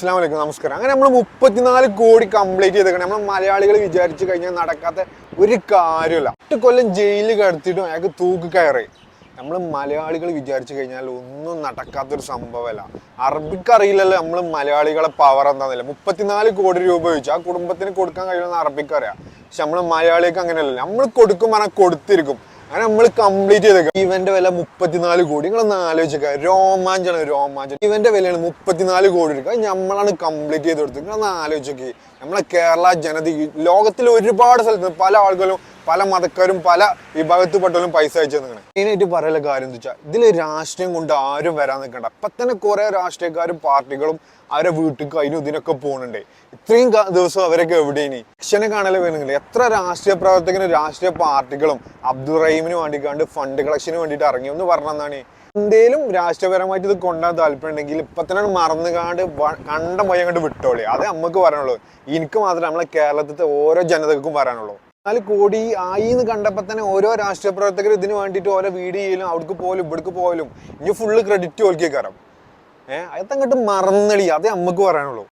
അസ്സാം വലൈക്കും നമസ്കാരം. അങ്ങനെ നമ്മൾ മുപ്പത്തിനാല് കോടി കംപ്ലീറ്റ് ചെയ്തേക്കണം. നമ്മൾ മലയാളികൾ വിചാരിച്ചു കഴിഞ്ഞാൽ നടക്കാത്ത ഒരു കാര്യമില്ല എട്ട് കൊല്ലം ജയിലിൽ കിടത്തിയിട്ടും അയാൾക്ക് തൂക്ക് കയറി. നമ്മൾ മലയാളികൾ വിചാരിച്ചു കഴിഞ്ഞാൽ ഒന്നും നടക്കാത്തൊരു സംഭവമല്ല. അറബിക്ക് അറിയില്ലല്ലോ നമ്മൾ മലയാളികളെ പവർ എന്താണെന്നില്ല മുപ്പത്തിനാല് കോടി രൂപ ചോദിച്ചു ആ കുടുംബത്തിന് കൊടുക്കാൻ കഴിയുമെന്ന് അറബിക്ക് അറിയാം പക്ഷെ നമ്മൾ മലയാളിക്ക് അങ്ങനെയല്ല. നമ്മൾ കൊടുക്കും പറഞ്ഞാൽ കൊടുത്തിരിക്കും. അങ്ങനെ നമ്മൾ കംപ്ലീറ്റ് ചെയ്തേക്കാം ഇവന്റെ വില മുപ്പത്തിനാല് കോടി. നിങ്ങളൊന്ന് ആലോചിക്കുക രോമാഞ്ചാണ് രോമാഞ്ചം ഇവന്റെ വിലയാണ് മുപ്പത്തിനാല് കോടി എടുക്കുക. നമ്മളാണ് കംപ്ലീറ്റ് ചെയ്ത് കൊടുത്തത്. നിങ്ങളൊന്ന് ആലോചിക്കുക നമ്മളെ കേരള ജനത ലോകത്തിൽ ഒരുപാട് സ്ഥലത്ത് പല ആളുകളും പല മതക്കാരും പല വിഭാഗത്തിൽപ്പെട്ടവരും പൈസ അയച്ചു നിൽക്കണം മെയിനായിട്ട് പറയാനുള്ള കാര്യം എന്താ വെച്ചാൽ ഇതിൽ രാഷ്ട്രീയം കൊണ്ട് ആരും വരാൻ നിൽക്കണ്ട. അപ്പൊ തന്നെ കുറെ രാഷ്ട്രീയക്കാരും പാർട്ടികളും അവരെ വീട്ടിൽ അതിനും ഇതിനൊക്കെ പോകുന്നുണ്ട് ഇത്രയും ദിവസം അവരൊക്കെ എവിടെയാണ്? ഇലക്ഷനെ കാണാൻ വരുന്നുണ്ട് എത്ര രാഷ്ട്രീയ പ്രവർത്തകനും രാഷ്ട്രീയ പാർട്ടികളും അബ്ദുൾ റഹീമിന് കണ്ട് ഫണ്ട് കളക്ഷന് വേണ്ടിയിട്ട് ഇറങ്ങി. എന്ന് പറഞ്ഞതാണ് എന്തേലും രാഷ്ട്രീയപരമായിട്ട് ഇത് കൊണ്ടുപോകാൻ താല്പര്യം ഉണ്ടെങ്കിൽ ഇപ്പൊ തന്നെ മറന്നുകാണ്ട് കണ്ട പോയി അങ്ങോട്ട് വിട്ടോളി. അത് നമുക്ക് പറയാനുള്ളൂ. എനിക്ക് മാത്രമേ നമ്മളെ കേരളത്തിലെ ഓരോ ജനതകൾക്കും പറയാനുള്ളൂ. നാല് കോടി ആയി എന്ന് കണ്ടപ്പോൾ തന്നെ ഓരോ രാഷ്ട്രീയ പ്രവർത്തകർ ഇതിന് വേണ്ടിയിട്ട് ഓരോ വീഡിയോ ചെയ്യലും അവിടേക്ക് പോലും ഇവിടേക്ക് പോലും ഇനി ഫുള്ള് ക്രെഡിറ്റ് ഓൽക്കേക്കാരം ഏഹ് അതങ്ങോട്ട് മറന്നളി അതേ നമുക്ക് പറയാനുള്ളൂ.